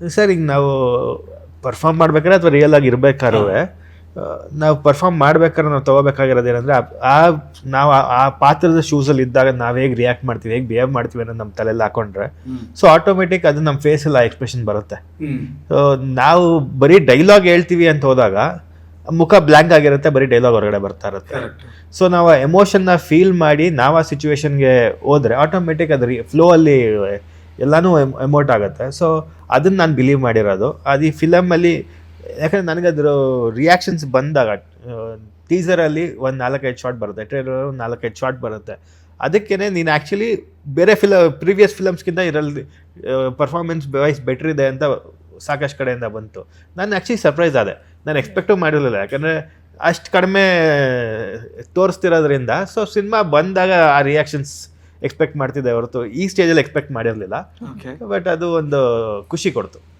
Sir ಈಗ ನಾವು perform ಮಾಡ್ಬೇಕಾದ್ರೆ ಅಥವಾ ರಿಯಲ್ ಆಗಿ ಇರಬೇಕಾದ್ರೂ ನಾವು ಪರ್ಫಾರ್ಮ್ ಮಾಡ್ಬೇಕಾದ್ರೆ ನಾವು ತಗೋಬೇಕಾಗಿರೋದು ಏನಂದ್ರೆ ಆ- ನಾವು ಆ- ಆ ಪಾತ್ರದ ಶೂಸಲ್ಲಿ ಇದ್ದಾಗ ನಾವು ಹೇಗೆ ರಿಯಾಕ್ಟ್ ಮಾಡ್ತೀವಿ ಹೇಗೆ ಬಿಹೇವ್ ಮಾಡ್ತೀವಿ ಅನ್ನೋದು ನಮ್ಮ ತಲೆಯಲ್ಲಿ ಹಾಕೊಂಡ್ರೆ ಸೊ ಆಟೋಮೆಟಿಕ್ ಅದು ನಮ್ಮ ಫೇಸಲ್ಲಿ ಆ ಎಕ್ಸ್ಪ್ರೆಷನ್ ಬರುತ್ತೆ. ಸೊ ನಾವು ಬರೀ ಡೈಲಾಗ್ ಹೇಳ್ತೀವಿ ಅಂತ ಹೋದಾಗ ಮುಖ ಬ್ಲ್ಯಾಂಕ್ ಆಗಿರುತ್ತೆ ಬರೀ ಡೈಲಾಗ್ ಹೊರಗಡೆ ಬರ್ತಾ ಇರುತ್ತೆ. ಸೊ ನಾವು ಎಮೋಷನ್ನ ಫೀಲ್ ಮಾಡಿ ನಾವು ಆ ಸಿಚುವೇಶನ್ಗೆ ಹೋದ್ರೆ ಆಟೋಮೆಟಿಕ್ ಅದು ಫ್ಲೋ ಅಲ್ಲಿ ಎಲ್ಲಾನು ಎಮೋಟ್ ಆಗುತ್ತೆ. ಸೊ ಅದನ್ನು ನಾನು ಬಿಲೀವ್ ಮಾಡಿರೋದು. ಅದು ಈ ಫಿಲಮಲ್ಲಿ ಯಾಕಂದರೆ ನನಗೆ ಅದ್ರ ರಿಯಾಕ್ಷನ್ಸ್ ಬಂದಾಗ ಟೀಸರಲ್ಲಿ ಒಂದು ನಾಲ್ಕೈದು ಶಾಟ್ ಬರುತ್ತೆ ಟ್ರೇಲರ್ ಒಂದು ನಾಲ್ಕೈದು ಶಾಟ್ ಬರುತ್ತೆ. ಅದಕ್ಕೇನೆ ನೀನು ಆ್ಯಕ್ಚುಲಿ ಬೇರೆ ಫಿಲ ಪ್ರೀವಿಯಸ್ ಫಿಲಮ್ಸ್ಗಿಂತ ಇದರಲ್ಲಿ ಪರ್ಫಾರ್ಮೆನ್ಸ್ ವೈಸ್ ಬೆಟ್ರ್ ಇದೆ ಅಂತ ಸಾಕಷ್ಟು ಕಡೆಯಿಂದ ಬಂತು. ನಾನು ಆ್ಯಕ್ಚುಲಿ ಸರ್ಪ್ರೈಸ್ ಆದೆ. ನಾನು ಎಕ್ಸ್ಪೆಕ್ಟು ಮಾಡಿರಲಿಲ್ಲ. ಯಾಕಂದರೆ ಅಷ್ಟು ಕಡಿಮೆ ತೋರಿಸ್ತಿರೋದ್ರಿಂದ ಸೊ ಸಿನಿಮಾ ಬಂದಾಗ ಆ ರಿಯಾಕ್ಷನ್ಸ್ ಎಕ್ಸ್ಪೆಕ್ಟ್ ಮಾಡ್ತಿದ್ದೆ ಹೊರತು. ಈ ಸ್ಟೇಜಲ್ಲಿ ಎಕ್ಸ್ಪೆಕ್ಟ್ ಮಾಡಿರಲಿಲ್ಲ. ಬಟ್ ಅದು ಒಂದು ಖುಷಿ ಕೊಡ್ತು.